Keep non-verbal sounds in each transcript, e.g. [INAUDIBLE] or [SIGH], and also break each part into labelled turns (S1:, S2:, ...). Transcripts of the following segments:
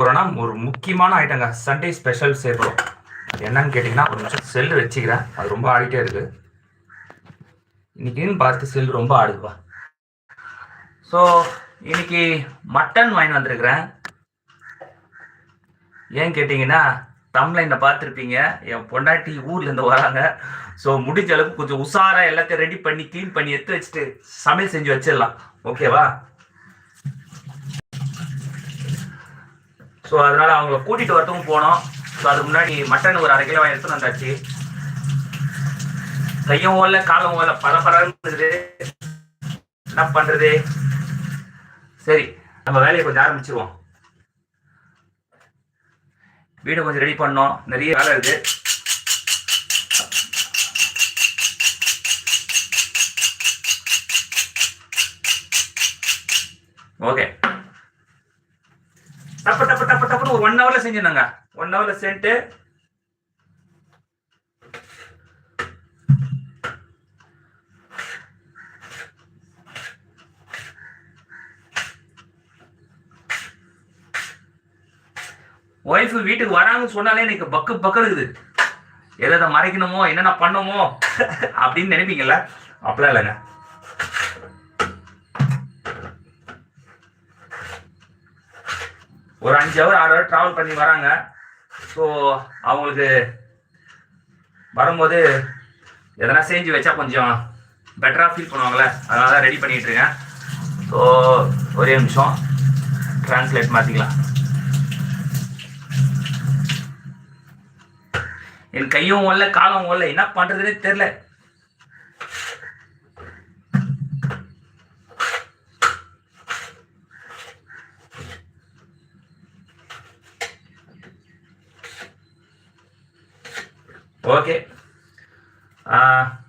S1: போகிறோன்னா ஒரு முக்கியமான ஐட்டங்க சண்டே ஸ்பெஷல் சேர்க்கிறோம் என்னன்னு கேட்டிங்கன்னா ஒரு நிமிஷம் செல் வச்சுக்கிறேன். அது ரொம்ப ஆடிட்டே இருக்கு. இன்னைக்குன்னு பார்த்து செல் ரொம்ப ஆடுதுப்பா. ஸோ இன்னைக்கு மட்டன் வாங்கி வந்திருக்கிறேன். ஏன் கேட்டிங்கன்னா தம்லைனில் பார்த்துருப்பீங்க. என் பொண்டாட்டி ஊர்லேருந்து வராங்க. ஸோ முடிஞ்ச அளவுக்கு கொஞ்சம் உஷாராக எல்லாத்தையும் ரெடி பண்ணி க்ளீன் பண்ணி எடுத்து வச்சுட்டு சமையல் செஞ்சு வச்சிடலாம். ஓகேவா ஸோ அதனால் அவங்கள கூட்டிட்டு வரதுக்கும் போனோம். ஸோ அதுக்கு முன்னாடி மட்டன் ஒரு அரை கிலோ எடுத்துன்னு வந்தாச்சு. கையும் ஓல காலம் ஓல பல இருக்குது என்ன பண்ணுறது சரி நம்ம வேலையை கொஞ்சம் ஆரம்பிச்சிருவோம். வீடு கொஞ்சம் ரெடி பண்ணோம். நிறைய வேலை இருக்குது ஓகே வந்து ஒரு ஒன் ஹவர்ல செஞ்சிருந்தாங்க. ஒன் ஹவர்ல செஞ்சுட்டு ஒய்ஃப் வீட்டுக்கு வராங்கன்னு சொன்னாலே எனக்கு பக்கு பக்கம் இருக்குது. எதை எதை மறைக்கணுமோ என்னென்ன பண்ணுமோ அப்படின்னு நினைப்பீங்கல்ல? அப்படிலாம் இல்லைங்க. ஒரு அஞ்சு ஹவர் ஆறு ஹவர் ட்ராவல் பண்ணி வராங்க. ஸோ அவங்களுக்கு வரும்போது எதனா செஞ்சு வச்சா கொஞ்சம் பெட்டராக ஃபீல் பண்ணுவாங்களே அதனால தான் ரெடி பண்ணிகிட்டு இருக்கேன். ஸோ ஒரே நிமிஷம். ட்ரான்ஸ்லேட் மாற்றிக்கலாம் என் கையும் ஓடல காலம் ஓடல. என்ன பண்ணுறதுனே தெரில ஓகே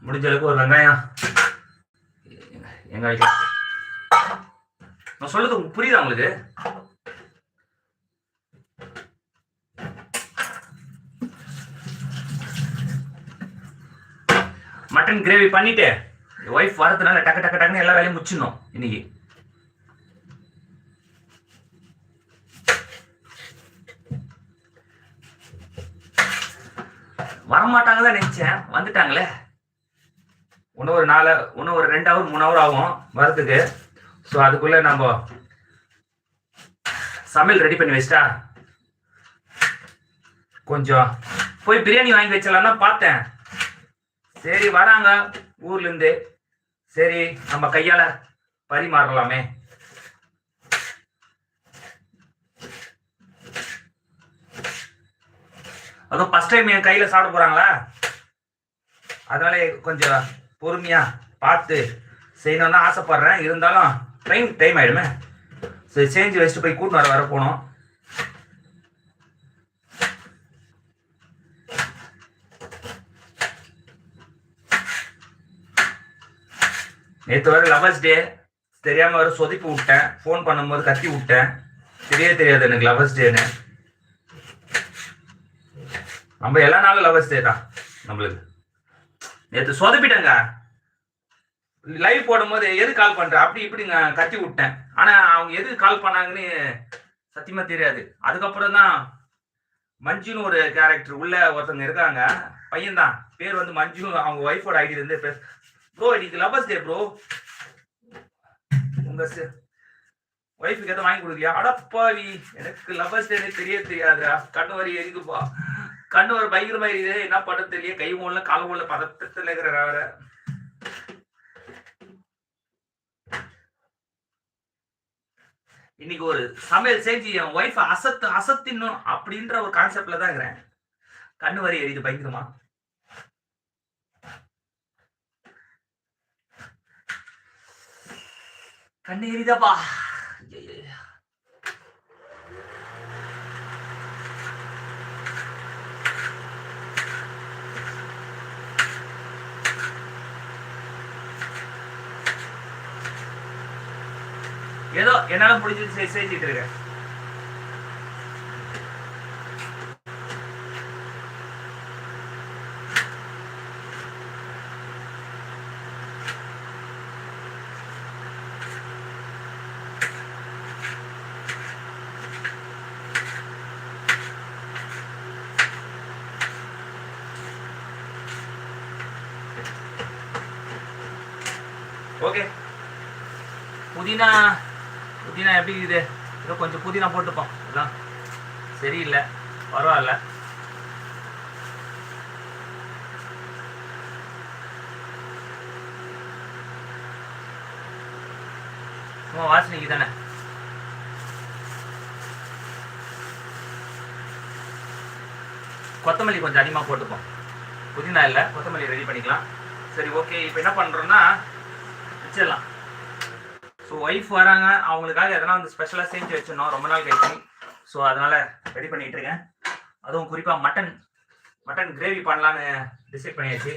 S1: முடிஞ்ச அளவுக்கு ஒரு வெங்காயம். எங்க வைக்கலாம் நான் சொல்றது உங்களுக்கு புரியுதா உங்களுக்கு? மட்டன் கிரேவி பண்ணிட்டு ஒய்ஃப் வரதுனால டக்கு டக்கு டக்குன்னு எல்லா வேலையும் முடிச்சிடணும் இன்னைக்கு. தான் நினைச்சேன். வந்துட்டாங்களே. இன்னும் ஒரு நாலு இன்னும் ஒரு ரெண்டு ஹவர் மூணு ஹவர் ஆகும் வரதுக்கு ஸோ அதுக்குள்ள நம்ம சமையல் ரெடி பண்ணி வச்சிட்டா? கொஞ்சம் போய் பிரியாணி வாங்கி வச்சலாம்னு பார்த்தேன். சரி வராங்க ஊர்ல இருந்து சரி நம்ம கையால பரிமாறலாமே. அதுவும் ஃபர்ஸ்ட் டைம் என் கையில சாப்பிட போறாங்களா? அதனால கொஞ்சம் பொறுமையா பார்த்து செய்யணும்னு ஆசைப்படுறேன். இருந்தாலும் டைம் டைம் ஆயிடுமே. சரி சேஞ்சு வச்சுட்டு போய் கூட்டு வர வர போனோம் நேற்று வர லவர்ஸ் டே தெரியாமல் வர சொதிப்பு விட்டேன். ஃபோன் பண்ணும்போது கத்தி விட்டேன். தெரியவே தெரியாது எனக்கு லவர்ஸ் டேன்னு நம்ம எல்லா நாளும் லவர்ஸ் டே தான் நம்மளுக்கு. நேற்று சொதப்பிட்டேங்க. லைவ் போடும்போது எது கால் பண்ற? அப்படி இப்படிங்க கத்தி விட்டேன். ஆனா அவங்க எது கால் பண்ணாங்கன்னு சத்தியமா தெரியாது. அதுக்கப்புறம் தான் மஞ்சுன்னு ஒரு கேரக்டர் உள்ள ஒருத்தவங்க இருக்காங்க. பையன்தான். பேர் வந்து மஞ்சு. அவங்க ஒய்ஃபோட ஐடி இருந்து ப்ரோ இன்னைக்கு லவர்ஸ் டே ப்ரோ உங்க ஒய்ஃபுக்கு எதை வாங்கி கொடுக்கலையா அடப்பாவி. எனக்கு லவர்ஸ் டே தெரிய தெரியாதுடா. கண்ணு வரி எதுக்குப்பா கண்ணு ஒரு பயங்கரமா இருக்குது. என்ன பண்ண தெரியல. கை மூல கால் மூல பதட்டத்துல இருக்கிற அவரை. இன்னைக்கு ஒரு சமையல் செஞ்சு என் ஒய்ஃப் அசத்து அசத்தின்னும் அப்படின்ற ஒரு கான்செப்ட்ல தான் இருக்கிறேன். கண்ணு வரி எரியுது பயங்கரமா. கண்ணு எரியுதாப்பா? என்னால முடிஞ்சது சேர்த்திட்டு இருக்கேன். ஓகே புதினா என்ன எப்படி இது? ஏதோ கொஞ்சம் புதினா போட்டுப்போம் எல்லாம் சரியில்லை. பரவாயில்ல. சும்மா வாசனைக்கு தானே? கொத்தமல்லி கொஞ்சம் அதிகமாக போட்டுப்போம் புதினா இல்லை. கொத்தமல்லி ரெடி பண்ணிக்கலாம். சரி ஓகே இப்போ என்ன பண்ணுறோன்னா வச்சிடலாம். ஸோ ஒய்ஃப் வராங்க. அவங்களுக்காக எதனா வந்து ஸ்பெஷலாக செஞ்சு வச்சிடணும். ரொம்ப நாள் கழிச்சு. ஸோ அதனால் ரெடி பண்ணிட்டு இருக்கேன். அதுவும் குறிப்பாக மட்டன் மட்டன் கிரேவி பண்ணலான்னு டிசைட் பண்ணியாச்சு.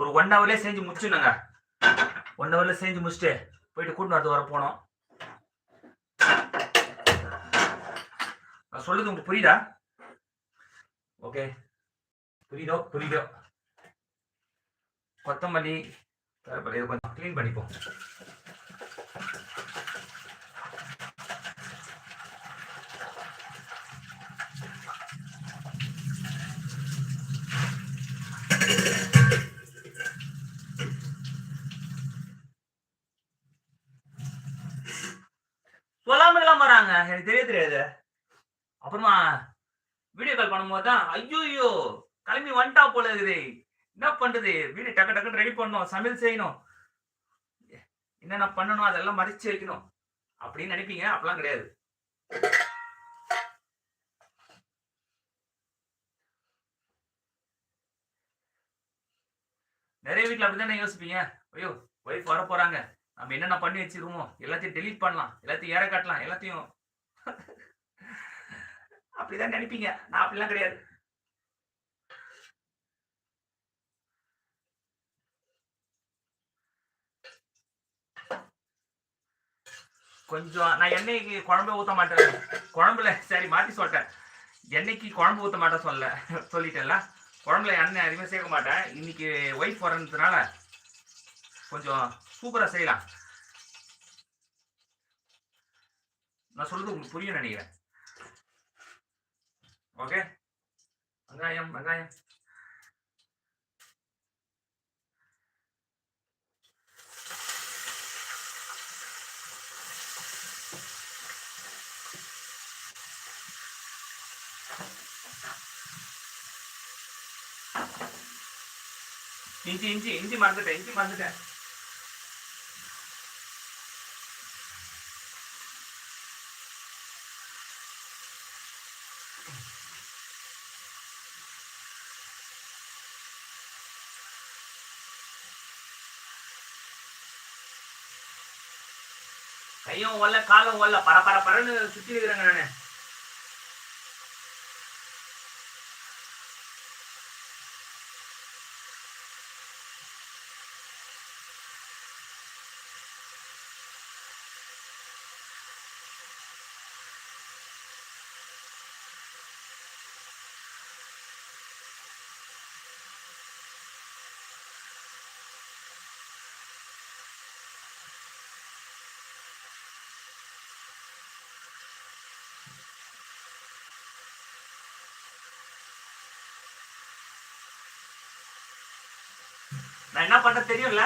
S1: ஒரு ஒன் ஹவர்லேயே செஞ்சு முடிச்சுனாங்க ஒன் ஹவரில் செஞ்சு முடிச்சுட்டு போயிட்டு கூட்டின்னு வரது வர போனோம். நான் சொல்லுது உங்களுக்கு புரியுதா? ஓகே புரியுதோ? புரியுதோ? கொத்தமல்லி கருவேப்பிலை இது கொஞ்சம் க்ளீன் பண்ணிப்போம் சொல்லாமலாம் வராங்க. எனக்கு தெரிய தெரியாது. அப்புறமா வீடியோ கால் பண்ணும்போது தான் ஐயோ கிளம்பி வந்துட்டா போல இருக்குது. என்ன பண்றது? வீடு டக்கு டக்குன்னு ரெடி பண்ணணும் சமையல் செய்யணும். என்னென்ன பண்ணணும்? அதெல்லாம் மறைச்சு வைக்கணும். அப்படின்னு நினைப்பீங்க. அப்பெல்லாம் கிடையாது. நிறைய வீட்டில் அப்படிதானே யோசிப்பீங்க? ஐயோ ஒய்ஃப் வர போறாங்க. நம்ம என்னென்ன பண்ணி வச்சிருவோம் எல்லாத்தையும் டெலீட் பண்ணலாம். எல்லாத்தையும் ஏற காட்டலாம். எல்லாத்தையும் [LAUGHS] அப்படிதான் நினைப்பீங்க. நான் அப்படிலாம் கிடையாது. கொஞ்சம் நான் எண்ணெய்க்கு குழம்பு ஊத்த மாட்டேன்? குழம்புல சரி மாத்தி சொல்லிட்டேன். எண்ணெய்க்கு குழம்பு ஊத்த மாட்டேன் சொல்ல சொல்லிட்டேன்ல. குழம்புல எண்ணெய் அதிகமாக சேர்க்க மாட்டேன். இன்னைக்கு ஒய்ஃப் வரதுனால கொஞ்சம் சூப்பராக செய்யலாம். நான் சொல்றது உங்களுக்கு புரியும் நினைக்கிறேன். ஓகே? வெங்காயம் வெங்காயம். இஞ்சி இஞ்சி இஞ்சி மறந்துட்டேன் இஞ்சி மறந்துட்டேன். கையும் ஒல்ல காலும் ஒல்ல பர பர பரன்னு சுத்தி இருக்கிறேங்க நானே. பண்ண தெரியும்ல?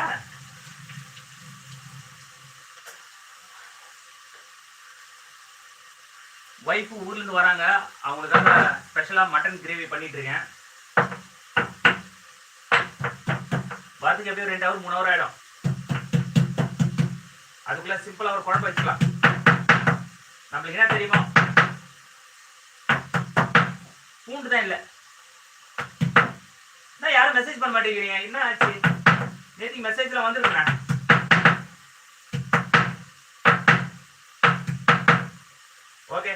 S1: ஒய்ஃபு ஊர்ல இருந்து வராங்க அவங்களுக்காக ஸ்பெஷலா மட்டன் கிரேவி பண்ணிட்டு இருக்கேன் வரதுக்கு எப்படியும் ரெண்டு ஹவர் மூணு ஹவர் ஆயிடும். அதுக்குள்ள சிம்பிளாக ஒரு குழம்பு வச்சுக்கலாம். நம்மளுக்கு என்ன தெரியுமா? பூண்டு தான் இல்லை. என்ன யாரும் மெசேஜ் பண்ண மாட்டேங்கிறீங்க? என்ன ஆச்சு? நேற்று மெசேஜில் வந்துருக்குண்ணே ஓகே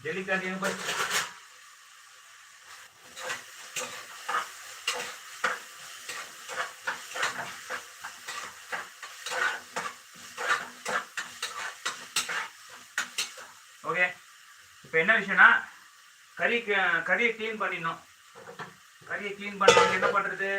S1: டெல்லி காட்டியும் போய் ஓகே? இப்போ என்ன விஷயம்னா கறி கறியை க்ளீன் பண்ணிடணும். கறியை க்ளீன் பண்ண என்ன பண்ணுறது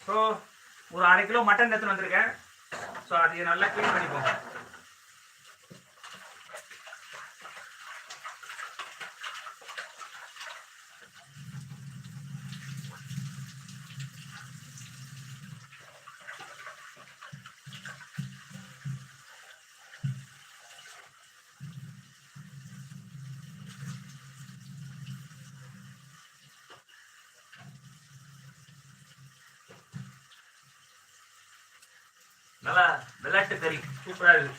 S1: ஸோ ஒரு அரை கிலோ மட்டன் எடுத்துன்னு வந்திருக்கேன். ஸோ அதை நல்லா க்ளீன் பண்ணிப்போம் கறி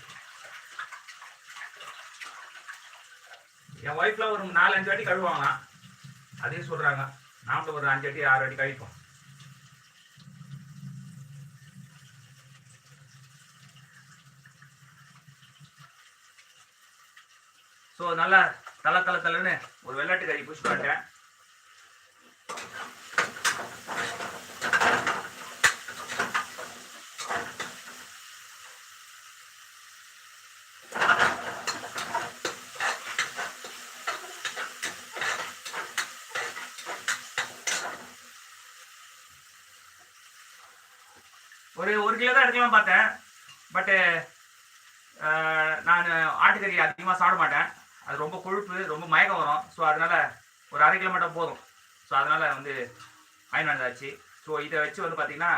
S1: என் ஒய்ஃப்ல ஒரு நாலு அஞ்சு வாட்டி கழுவாங்களாம் அதையும் சொல்றாங்க. நாமளும் ஒரு அஞ்சு வாட்டி ஆறு வாட்டி கழிப்போம் ஸோ நல்லா தலை தலை தலைன்னு ஒரு வெள்ளாட்டு கறி புஷ் பண்ணிட்டேன் ஒரு ஒரு கிலோ தான் பார்த்தேன். பட்டு நான் ஆட்டுக்கறி அதிகமாக சாப்பிட மாட்டேன். அது ரொம்ப கொழுப்பு ரொம்ப மயக்கம் வரும். ஸோ அதனால் ஒரு அரை கிலோமீட்டர் போதும். ஸோ அதனால் வந்து வாங்கி வந்தாச்சு. ஸோ இதை வச்சு வந்து பார்த்தீங்கன்னா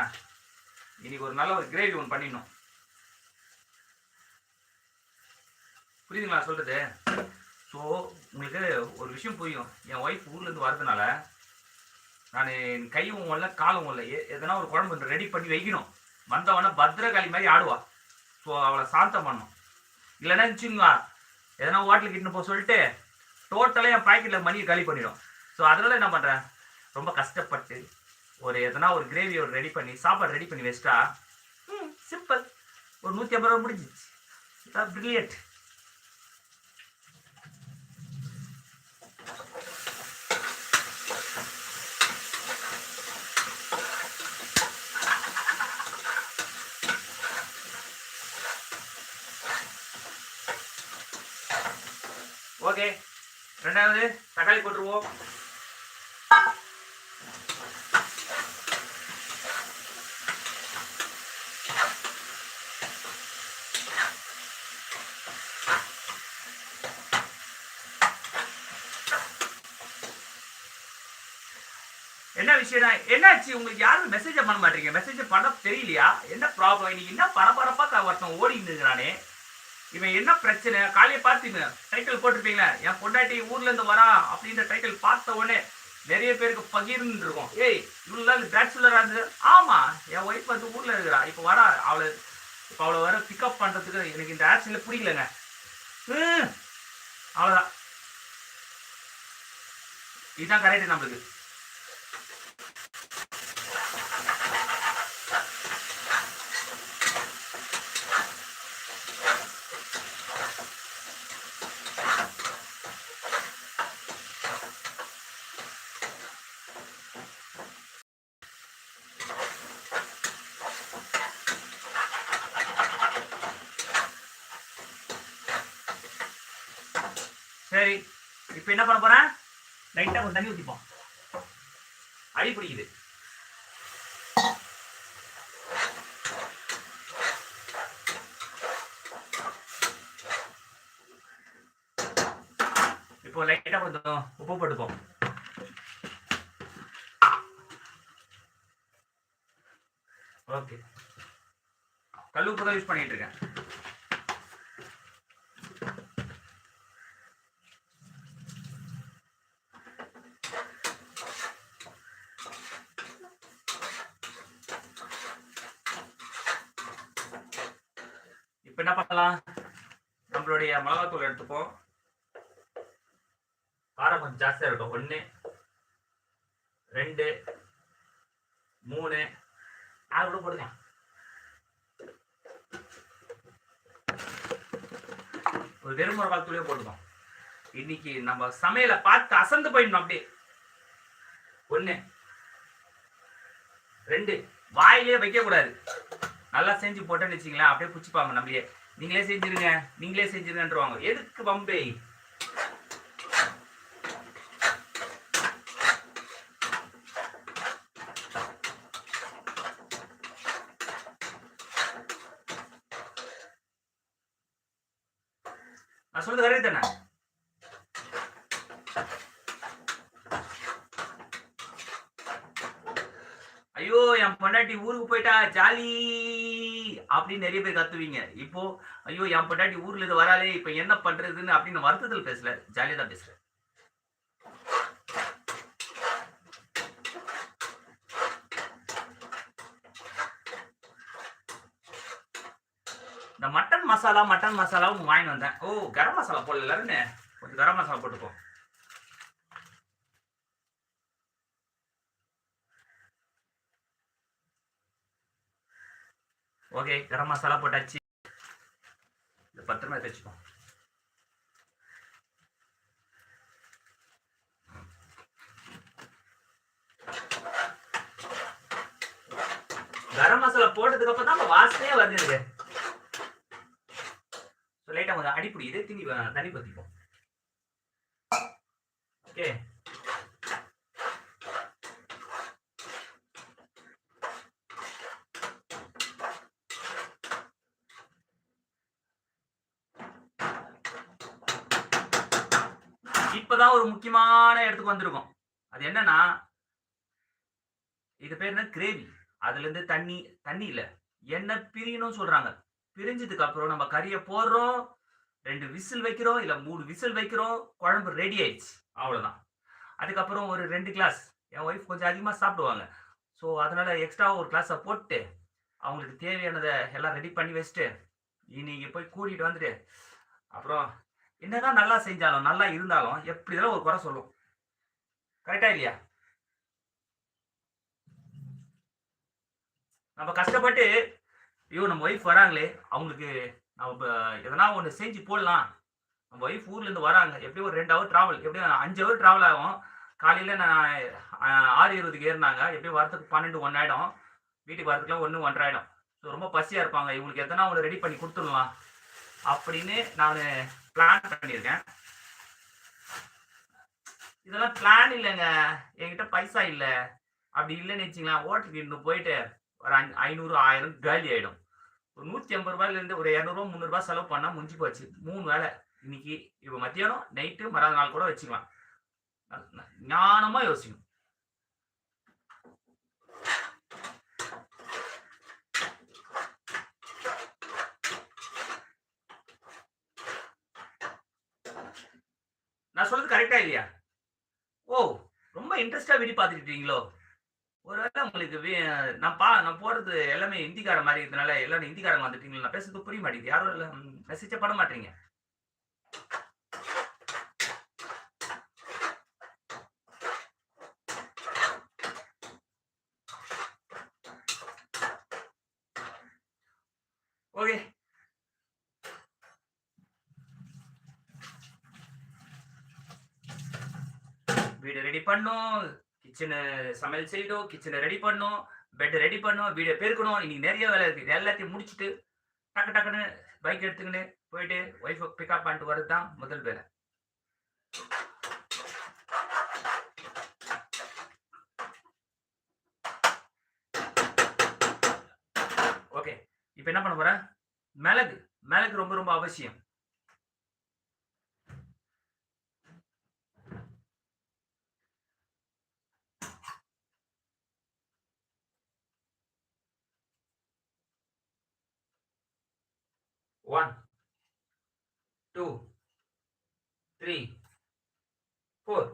S1: இன்றைக்கி ஒரு நல்ல ஒரு கிரேவி ஒன்று பண்ணிடணும். புரியுதுங்களா சொல்கிறது ஸோ உங்களுக்கு ஒரு விஷயம் புரியும். என் ஒய்ஃப் ஊர்லேருந்து வரதுனால நான் கையும் இல்லை காலும் இல்லை. எதனா ஒரு குழம்பு ரெடி பண்ணி வைக்கணும். வந்தவொடனே பத்திரகாளி மாதிரி ஆடுவா. ஸோ அவளை சாந்தம் பண்ணும். இல்லைன்னா வச்சுங்க எதனா ஹோட்டலுக்கு இட்டுன்னு போக சொல்லிட்டு டோட்டலாக என் பாக்கெட்டில் மணியை காலி பண்ணிடும். ஸோ அதனால என்ன பண்ணுறேன் ரொம்ப கஷ்டப்பட்டு ஒரு எதனா ஒரு கிரேவி ஒரு ரெடி பண்ணி சாப்பாடு ரெடி பண்ணி வச்சிட்டா சிம்பிள் ஒரு நூற்றி ஐம்பது ரூபா முடிஞ்சிச்சு. Brilliant okay. ரெண்டாவது தக்காளி போட்டுருவோம். என்ன விஷயம்னா என்னாச்சு? உங்களுக்கு யாரும் மெசேஜ் பண்ண மாட்டீங்க. மெசேஜ் பண்ண தெரியலையா? என்ன ப்ராப்ளம் இன்னைக்கு என்ன பரபரப்பா ஒருத்தன் ஓடிட்டு இருக்கிறானே. இவன் என்ன பிரச்சனை? காலையை பார்த்தீங்க டைட்டில் போட்டிருப்பீங்களே? என் பொண்டாட்டி ஊர்ல இருந்து வரா அப்படின்ற டைட்டில் பார்த்த உடனே நிறைய பேருக்கு பகிர்ந்து இருக்கும் ஏய் இவ்வளவு நாள் பேச்சுலரா இருந்தது ஆமா என் ஒய்ஃப் வந்து ஊர்ல இருக்கிறா. இப்போ வரா. அவளை இப்போ அவளை வர பிக்கப் பண்றதுக்கு எனக்கு இந்த ஆக்ஷன்ல பிடிக்கலங்க. ஹம், அவ்வளவுதான். இதுதான் கரெக்ட் நம்மளுக்கு. சரி இப்போ என்ன பண்ண போறேன்? லைட்டா கொஞ்சம் தண்ணி ஊத்திப்போம். அடி பிடிக்குது. இப்போ லைட்டா கொஞ்சம் உப்பு போட்டுப்போம். ஓகே கல் உப்பு தான் யூஸ் பண்ணிட்டு இருக்கேன். இப்போ என்ன பண்ணலாம்? நம்மளுடைய மிளகாத்தூள் எடுத்துப்போம். காரம் கொஞ்சம் ஜாஸ்தியா இருக்கும் ஒன்று ரெண்டு மூணு ஆறு கூட போடுங்க ஒரு வெறும் மிளகாத்தூளே போட்டுக்கோம். இன்னைக்கு நம்ம சமையலை பார்த்து அசந்து போயிடணும் அப்படியே. ஒன்று ரெண்டு வாயிலே வைக்க கூடாது நல்லா செஞ்சு போட்டேன்னு வச்சிங்களேன் அப்படியே பிடிச்சிப்பாங்க நம்மளே நீங்களே செஞ்சிருங்க நீங்களே செஞ்சிருங்கன்றவாங்க. எதுக்கு பம்பே? நான் சொல்றது கரெக்ட் தானே? ஐயோ என் பொண்டாட்டி ஊருக்கு போயிட்டா ஜாலி. அப்படின்னு நிறைய பேர் கத்துவீங்க. இப்போ ஐயோ என் பொண்டாட்டி ஊர்ல இருந்து வராளே இப்ப என்ன பண்றதுன்னு அப்படின்னு வருத்தத்தில் பேசல. ஜாலியா தான் பேசுறேன். இந்த மட்டன் மசாலா மட்டன் மசாலாவும் வாங்கிட்டு வந்தேன். ஓ கரம் மசாலா போடல எல்லாருன்னு கொஞ்சம் கரம் மசாலா போட்டுப்போம் ஓகே கரம் மசாலா போட்டாச்சு. இது பத்திரமா வச்சுக்கோ. கரம் மசாலா போட்டதுக்கு அப்புறம் தான் வாசனையே வருது எனக்கு. லைட்டா கொஞ்சம் அடிப்படி இதே திணி தண்ணி பத்திப்போம் ஓகே. ஒரு முக்கியமான இடத்துக்கு வந்திருக்கோம். அது என்னன்னா இது பேர் என்ன? கிரேவி. அதுல இருந்து தண்ணி தண்ணி இல்ல எண்ணெய் பிரியணும்னு சொல்றாங்க. பிரிஞ்சதுக்கு அப்புறம் நம்ம கறியை போடுறோம் ரெண்டு விசில் வைக்கிறோம் இல்ல மூணு விசில் வைக்கிறோம் குழம்பு ரெடி ஆயிடுச்சு. அவ்வளவுதான். அதுக்கப்புறம் ஒரு ரெண்டு கிளாஸ் என் ஒய்ஃப் கொஞ்சம் அதிகமா சாப்பிடுவாங்க. ஸோ அதனால எக்ஸ்ட்ரா ஒரு கிளாஸை போட்டு அவங்களுக்கு தேவையானதை எல்லாம் ரெடி பண்ணி வச்சுட்டு இன்னைக்கு போய் கூட்டிட்டு வந்துட்டு அப்புறம் என்னதான் நல்லா செஞ்சாலும் நல்லா இருந்தாலும் எப்படி இதெல்லாம் ஒரு குறை சொல்லும். கரெக்டா இல்லையா? நம்ம கஷ்டப்பட்டு ஐயோ நம்ம ஒய்ஃப் வராங்களே அவங்களுக்கு நம்ம எதனா ஒன்று செஞ்சு போடலாம். நம்ம ஒய்ஃப் ஊர்லேருந்து வராங்க. எப்படியும் ஒரு ரெண்டு ஹவர் டிராவல் எப்படியும் அஞ்சு ஹவர் டிராவல் ஆகும். காலையில் நான் ஆறு இருபதுக்கு ஏறினாங்க. எப்படியும் வரதுக்கு பன்னெண்டு ஒன்றாயிடும் வீட்டுக்கு வரதுக்குலாம் ஒன்று ஒன்றரை ஆகிடும் ஸோ ரொம்ப பசியாக இருப்பாங்க. இவங்களுக்கு எதனா ஒன்று ரெடி பண்ணி கொடுத்துடலாம். அப்படின்னு நான் பிளான் பண்ணியிருக்கேன். இதெல்லாம் பிளான் இல்லைங்க. என்கிட்ட பைசா இல்லை. அப்படி இல்லைன்னு வச்சுங்களா ஹோட்டலுக்கு இன்னும் போயிட்டு ஒரு அஞ்சு ஐநூறு ஆயிரம் காலி ஆயிடும். ஒரு நூற்றி ஐம்பது ரூபாயிலேருந்து ஒரு இரநூறுவா முந்நூறுபா செலவு பண்ணால் முடிஞ்சு போச்சு. மூணு வேலை இன்னைக்கு இப்போ மத்தியானம் நைட்டு மறாத நாள் கூட வச்சுக்கலாம். ஞானமாக யோசிக்கணும். நான் சொல்றது கரெக்டா இல்லையா? ஓ ரொம்ப இன்ட்ரெஸ்டா வீடியோ பார்த்துக்கிட்டீங்களோ? இருக்கீங்களோ ஒருவேளை உங்களுக்கு நான் பா நான் போறது எல்லாமே ஹிந்திக்கார மாதிரி இருக்கிறதுனால எல்லாரும் ஹிந்திக்காரங்க வந்துட்டீங்களா நான் பேசுறது புரிய மாட்டேங்குது. யாரும் இல்லை மெசேஜே பண்ண மாட்டீங்க ஓகே வீடு ரெடி பண்ணோம் கிச்சனு சமையல் செய்யணும் கிச்சனை ரெடி பண்ணோம் பெட் ரெடி பண்ணோம் வீடை பெருக்கணும் இன்னைக்கு நிறைய வேலை இருக்குது எல்லாத்தையும் முடிச்சுட்டு டக்கு டக்குன்னு பைக் எடுத்துக்கின்னு போயிட்டு ஒய்ஃபை பிக்கப் பண்ணிட்டு வர்றது தான் முதல் வேலை. ஓகே இப்போ என்ன பண்ண போறேன் மிளகு. மிளகு ரொம்ப ரொம்ப அவசியம். ஒன் டூ த்ரீ ஃபோர்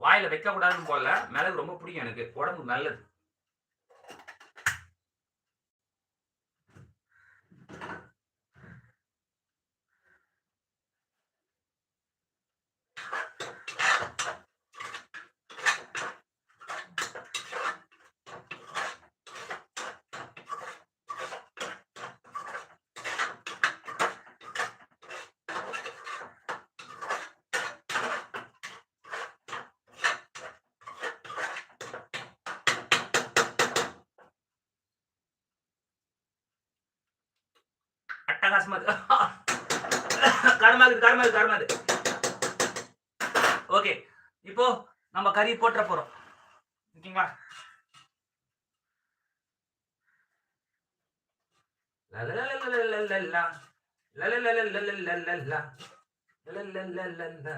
S1: வாயில வைக்க கூடாதுன்னு போல மிளகு ரொம்ப பிடிக்கும் எனக்கு. உடம்பு நல்லது. அட்டகாசமா இருக்கு காரமா இருக்குது ஓகே இப்போ நம்ம கறி போட்டுற போறோம் ஓகேங்களா ல ல லலலலலல.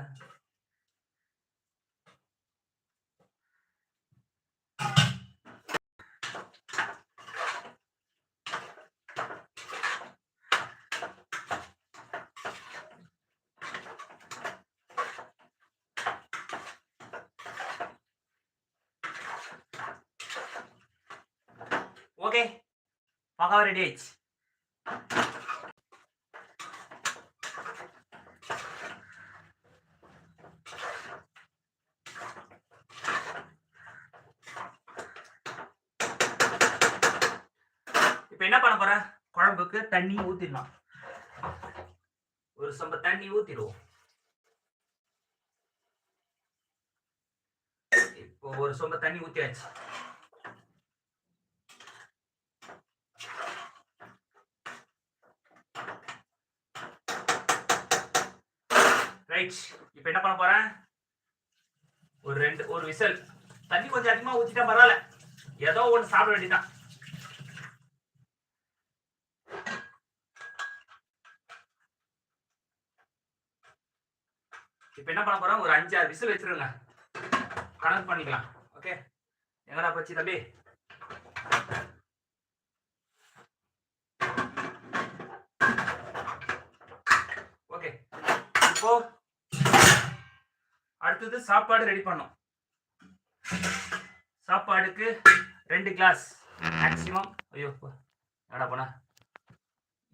S1: ஓகே பக்காவா ரெடி ஆயிடுச்சு இப்போ என்ன பண்ண போற? குழம்புக்கு தண்ணி ஊத்திடலாம். ஒரு சம்ப தண்ணி ஊத்திடுவோம். இப்போ ஒரு சொம்ப தண்ணி ஊத்தியாச்சு. ரைட் இப்போ என்ன பண்ண போறேன்? ஒரு ரெண்டு ஒரு விசல். தண்ணி கொஞ்சம் அதிகமா ஊத்திட்டா பரவாயில்ல. ஏதோ ஒன்று சாப்பிட வேண்டியதான் இப்ப என்ன பண்ண போறோம் ஒரு அஞ்சு ஆறு விசில் வச்சிருங்க. கணக்கு பண்ணிக்கலாம். ஓகே எங்கடா போச்சு தம்பி? ஓகே இப்போ அடுத்தது சாப்பாடு ரெடி பண்ணோம் சாப்பாடுக்கு ரெண்டு கிளாஸ் மேக்ஸிமம் ஐயோ என்னடா பண்ண?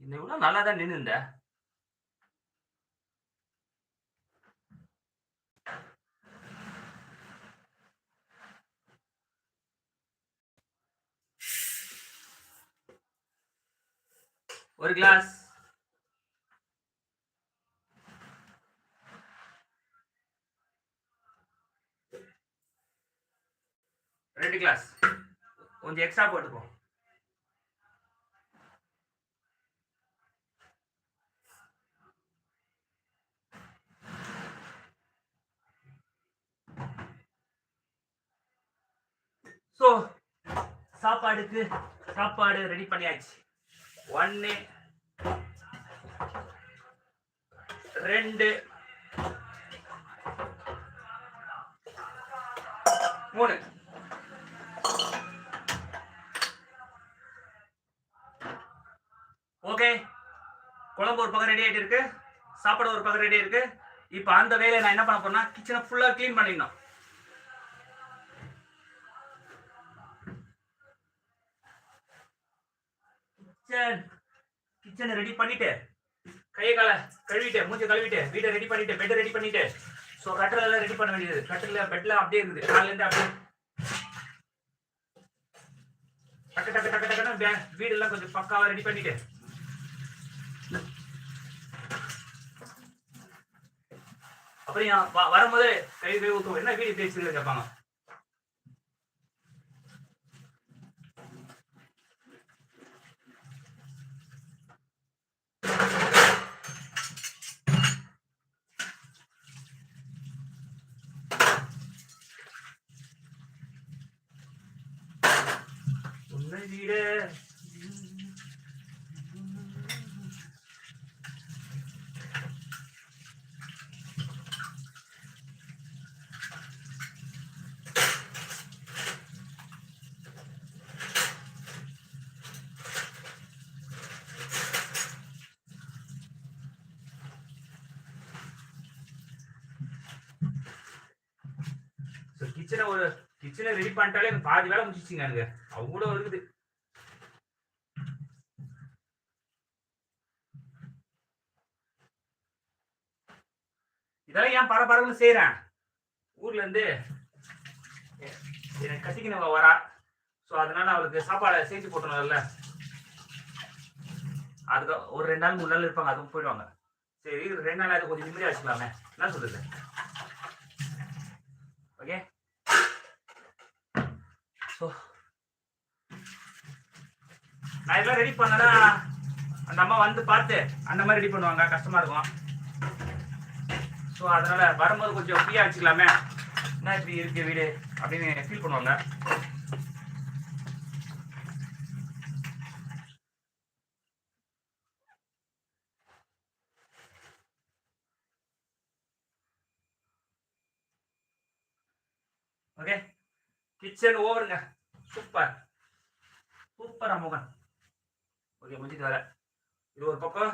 S1: இந்த இவ்வளோ நல்லா தான் நின்று ஒரு கிளாஸ் ரெண்டு கிளாஸ் கொஞ்சம் எக்ஸ்ட்ரா போட்டுப்போம் ஸோ சாப்பாடுக்கு சாப்பாடு ரெடி பண்ணியாச்சு. ஒன்று ரெண்டு மூணு ஓகே குழம்பு ஒரு பக்கம் ரெடி ஆகிட்டு இருக்கு. சாப்பாடு ஒரு பக்கம் ரெடி இருக்கு. இப்போ அந்த வேலையை நான் என்ன பண்ண போறேன்னா கிச்சனை ஃபுல்லா க்ளீன் பண்ணிடணும். கிச்சன் கிச்சனை ரெடி பண்ணிட்டு கையை காலை கழுவிட்டு மூஞ்சி கழுவிட்டு வீட்டை ரெடி பண்ணிட்டு பெட்டை ரெடி பண்ணிட்டு ஸோ கட்டில எல்லாம் ரெடி பண்ண வேண்டியது. கட்டில பெட்ல அப்படியே இருக்குது. காலையில அப்படியே டக்கு டக்கு டக்கு டக்குன்னு வீடெல்லாம் கொஞ்சம் பக்காவாக ரெடி பண்ணிட்டு அப்புறம் ஏன் வரும்போது கை கை ஊத்துவோம். என்ன வீடு பேசுறது கேட்பாங்க உன்னை விட கிச்சனை ஒரு கிச்சனை ரெடி பண்ணிட்டாலே எனக்கு பாதி வேலை முடிச்சிச்சுங்க எனக்கு. அவ்வளோ இருக்குது இதெல்லாம் ஏன் பரபரவுன்னு செய்கிறேன் ஊர்ல இருந்து எனக்கு கட்டிக்கினவ வரா. ஸோ அதனால அவளுக்கு சாப்பாடை செஞ்சு போட்டணும்ல அதுக்கு ஒரு ரெண்டு நாள் மூணு நாள் இருப்பாங்க அதுவும் போயிடுவாங்க. சரி ரெண்டு நாள் அது கொஞ்சம் நிம்மதியாக வச்சுக்கலாமே. என்ன சொல்லுது நான் இதெல்லாம் ரெடி பண்ணனா அந்த அம்மா வந்து பார்த்து அந்த மாதிரி ரெடி பண்ணுவாங்க. கஷ்டமா இருக்கும். ஸோ அதனால வரும்போது கொஞ்சம் ஃப்ரீயாக வச்சுக்கலாமே. என்ன இப்படி இருக்குது வீடு? அப்படின்னு ஃபீல் பண்ணுவாங்க. ஓகே கிச்சன் ஓவருங்க. சூப்பர் சூப்பர் அமோகன் ஓகே முடிஞ்சது வேற இது ஒரு பக்கம்.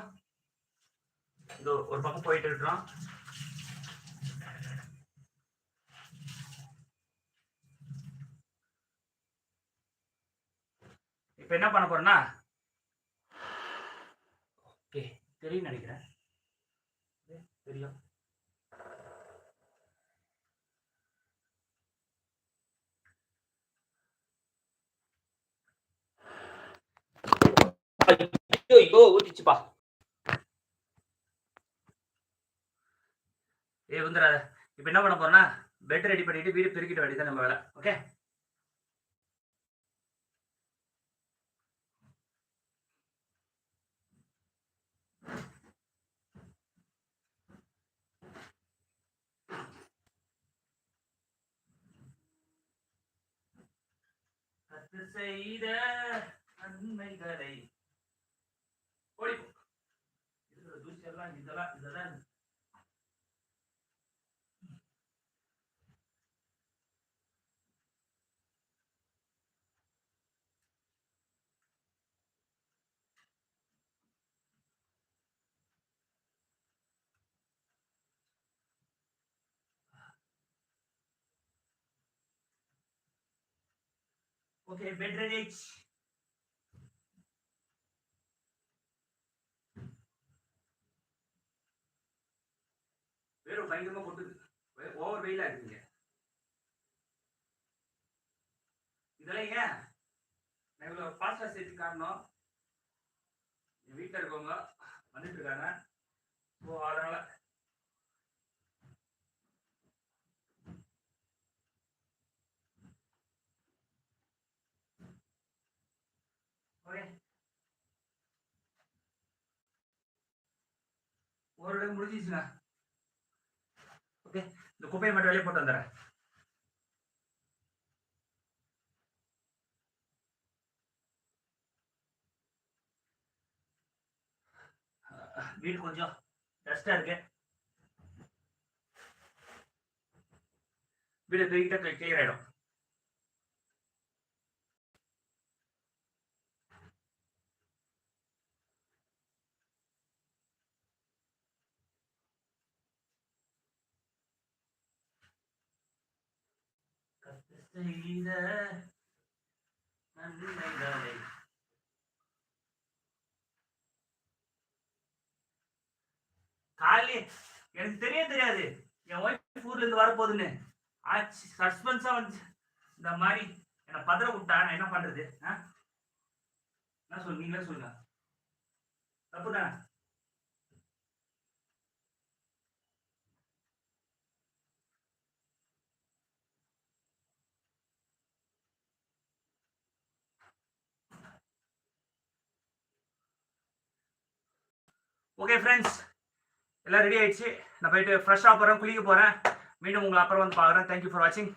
S1: இது ஒரு பக்கம் போயிட்டு இருக்கிறோம் இப்போ என்ன பண்ண போறேன்னா? ஓகே தெரியும் நினைக்கிறேன். தெரியும். ஐயோ ஐயோ ஊத்திச்சுப்பா ஏ வந்துடாத. இப்போ என்ன பண்ண போறோம்னா பெட் ரெடி பண்ணிட்டு வீடு பெருக்கிட்டு வேண்டியதான் நம்ம வேலை. ஓகே செய்த நன்மைகளை ஓடி போ. இருக்கிற தூசி எல்லாம் இதெல்லாம் இதெல்லாம் ஓகே பயங்கரமா கொட்டுது. ஓவர் வெயிலா இருக்குங்க. இதெல்லாம் ஏன்? நான் இவ்வளவு ஃபாஸ்டா சேர்த்து காரணம். என் வீட்டில் இருக்கவங்க வந்துட்டு இருக்காங்க. ஸோ அதனால. ஒரு இடம் முடிஞ்சிச்சுங்க. ஓகே. இந்த குப்பையை மட்டும் வெளியே போட்டு வந்துடுறேன். வீடு கொஞ்சம் டஸ்டா இருக்கு. வீடு தூக்கிட்ட கிளியர் ஆயிடும் கத்து செய்த நன்மைகளை. காலி எனக்கு தெரிய தெரியாது. என் ஒய்ஃப் ஊர்ல இருந்து வரப்போகுதுன்னு. ஆச்சு சஸ்பென்ஸா வந்து இந்த மாதிரி என்ன பதற விட்டா நான் என்ன பண்றது என்ன சொல்லு நீங்களே சொல்லுங்க. தப்புதானே ஓகே ஃப்ரெண்ட்ஸ் எல்லாம் ரெடி ஆயிடுச்சு. நான் போயிட்டு ஃப்ரெஷ்ஷாக போகிறேன் குளிக்க போகிறேன் மீண்டும் உங்களை அப்புறம் வந்து பார்க்குறேன். தேங்க்யூ ஃபார் வாட்சிங்